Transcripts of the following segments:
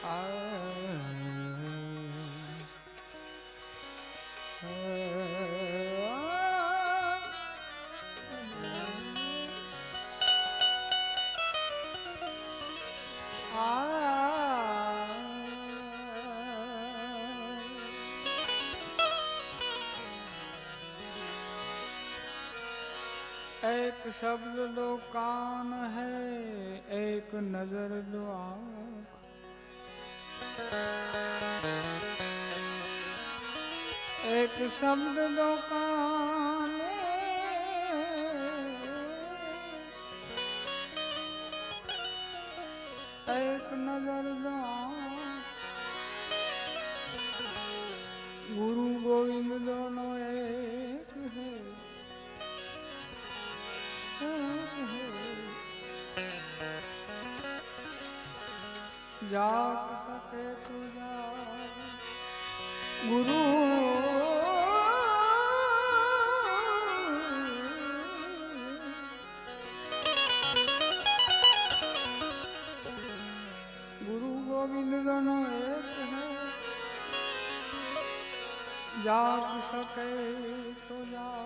एक शब्द दो कान है एक नज़र दो आँख એક શબ્દ નો કાને એક નજર ગુરુ ગોવિંદ દોનો એક હે. જાગ સકે તુજા ગુરુ ગુરુ ગોવિંદ જન એક જાગ સકે તુજા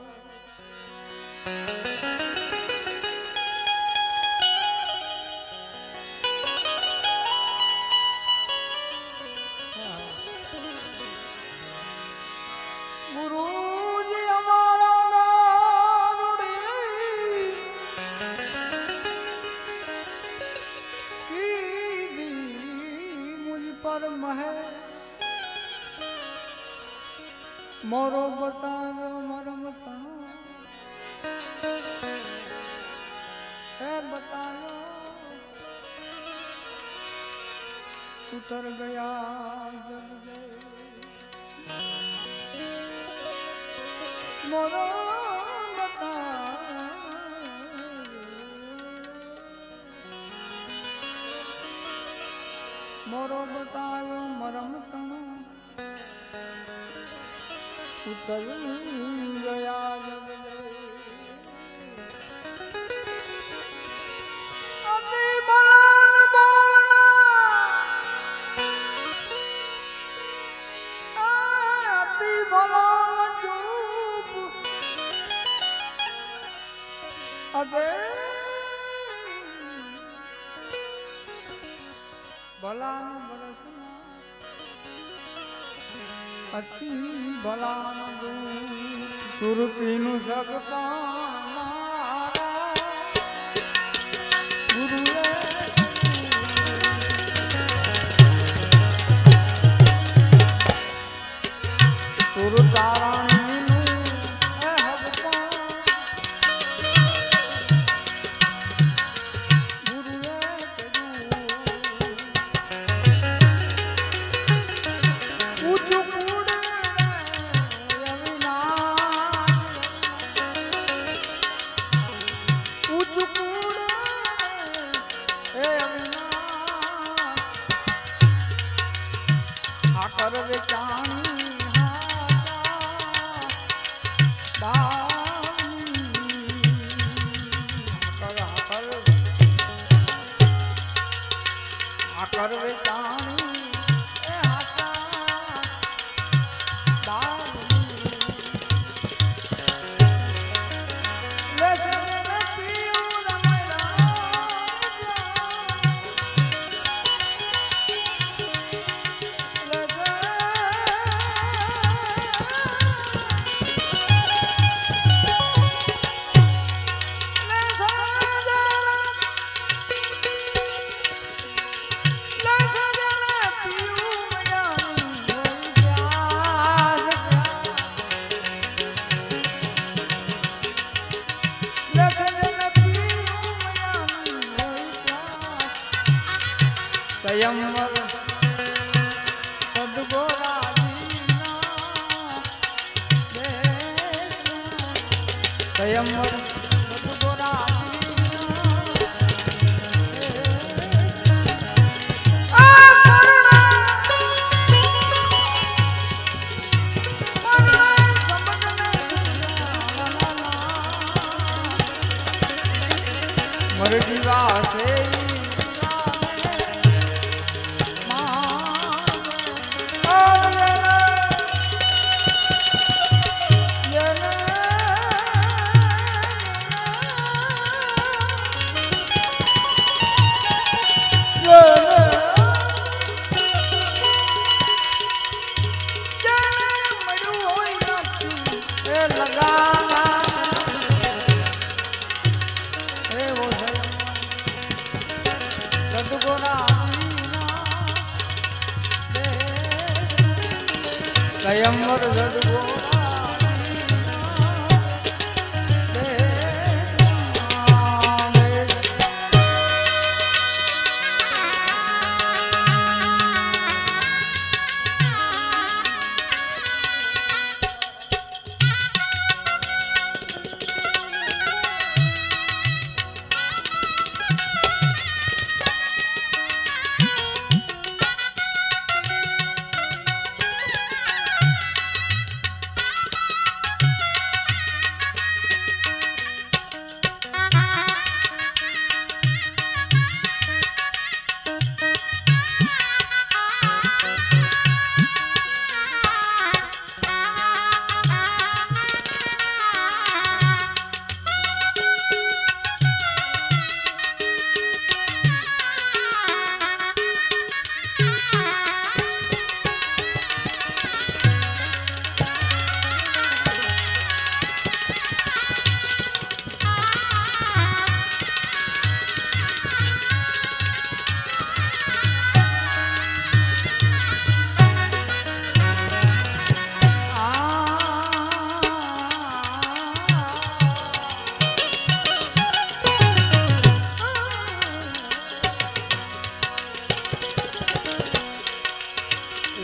ઉતર ગયા જગ ગયે મોરો મોરો બતાવ્યો મરમ તણ ઉતર અતિ બલાન સુરતીનું સગપાણ આકર વેચાણી yanıyor.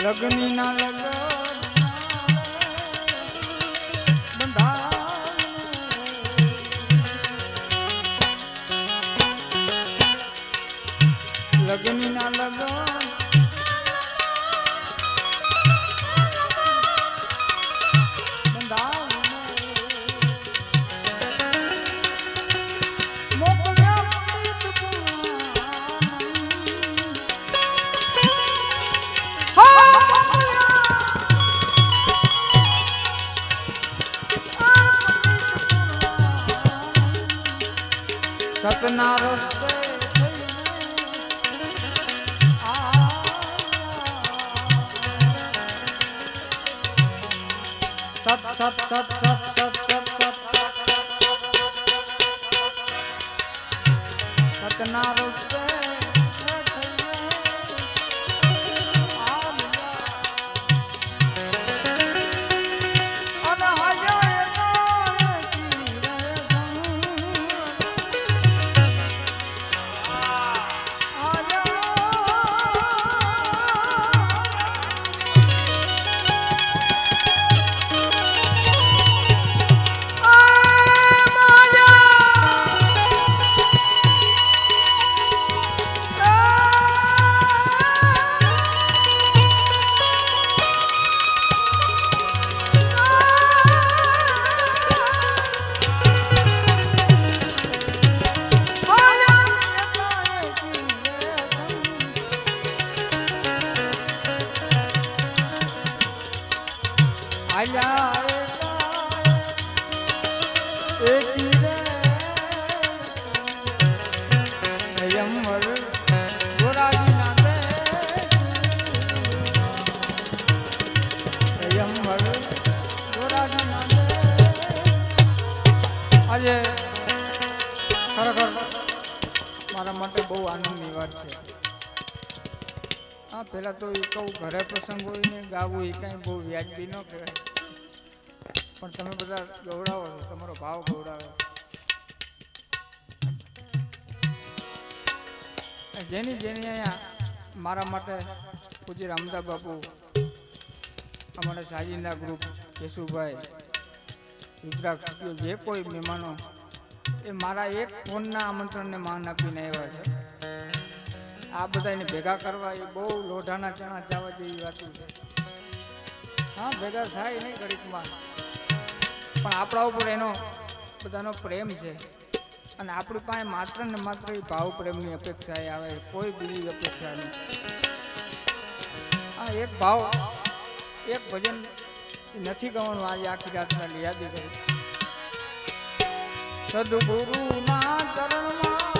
લગ્નના લગ્ન સતના રસ્તે સત. સત સત સત સત સત સત સત સતના રસ્તે આજે ખરેખર મારા માટે બહુ આનંદની વાત છે. હા, પહેલાં તો એ કહું, ઘરે પ્રસંગ હોય ને ગાવું, એ કાંઈ બહુ વ્યાજબી ન કહેવાય. પણ તમે બધા ગૌડાવો છો, તમારો ભાવ ગૌડાવે જેની જેની અહીંયા મારા માટે પૂજ્ય રામદા બાપુ, અમારા સાજીના ગ્રુપ કેશુભાઈ, રુદ્રાક્ષ જે કોઈ મહેમાનો, એ મારા એક ફોનના આમંત્રણને માન આપીને આવ્યા છે. આ બધાને ભેગા કરવા એ બહુ લોઢાના ચણા ચાવા જેવી વાત છે. હા, ભેગા થાય નહીં ઘડીકમાં. પણ આપણા ઉપર એનો બધાનો પ્રેમ છે. અને આપણી પાસે માત્ર ને માત્ર એ ભાવ પ્રેમની અપેક્ષા એ આવે, કોઈ બીજી અપેક્ષા નહીં. આ એક ભાવ, એક ભજન નથી ગવાનું આજે આખી રાતના યાદી કરી. સદગુરુના ચરણમાં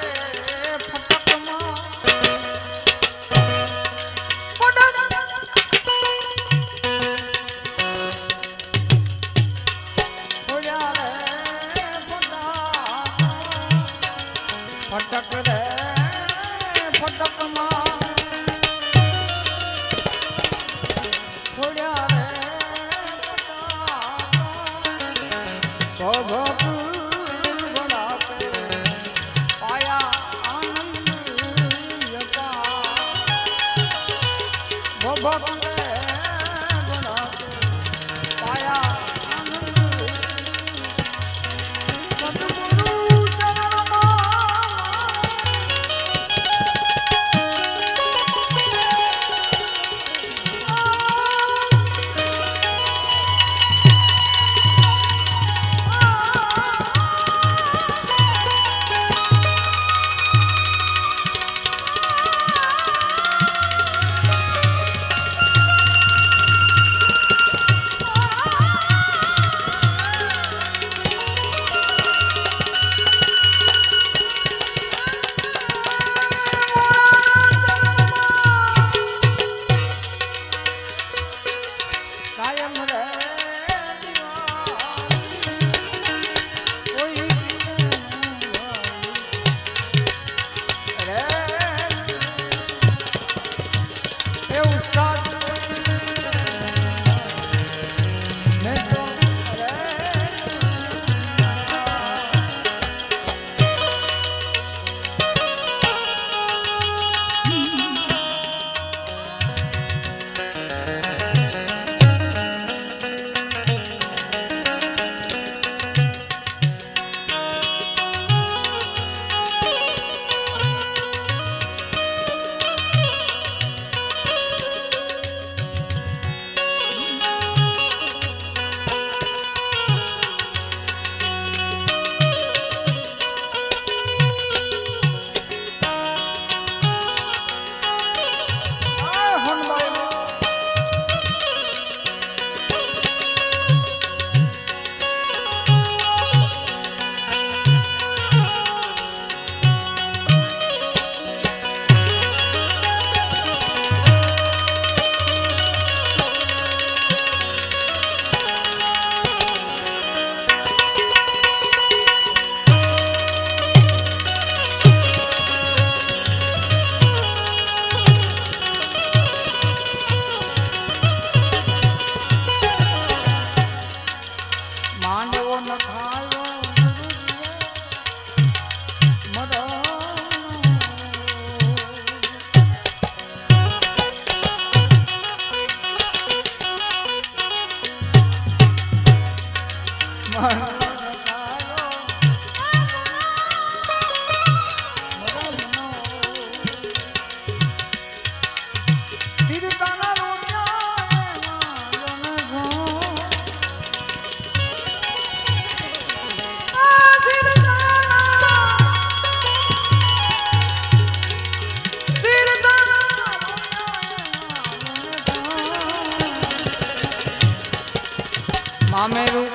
મામેરું.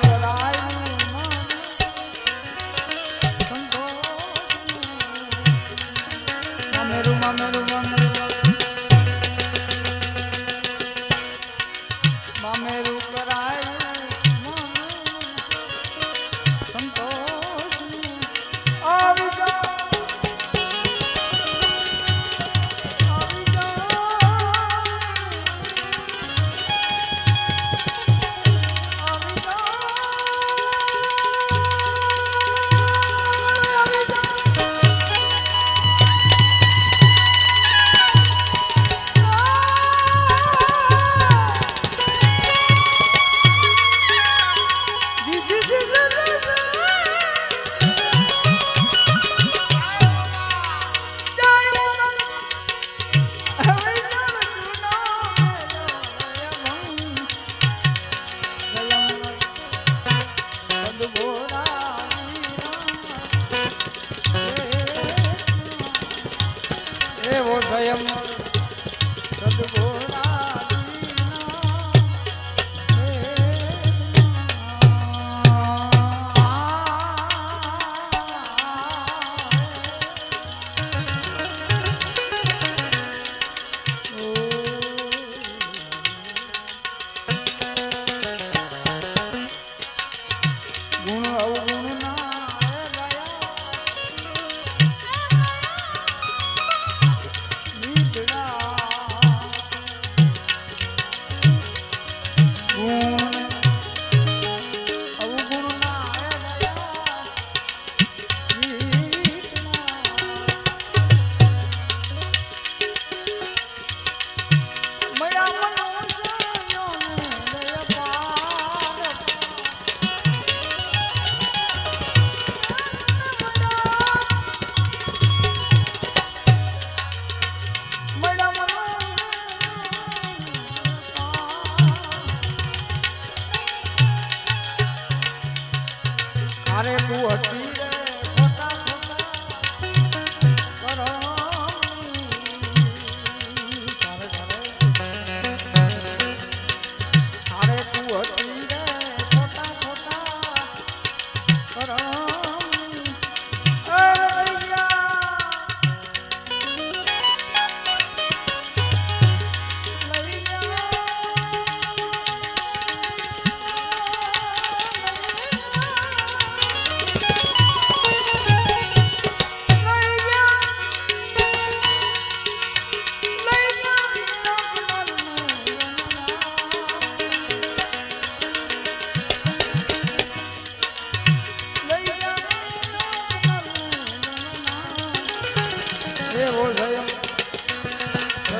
મામેરું મામેરું મામેરું.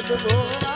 the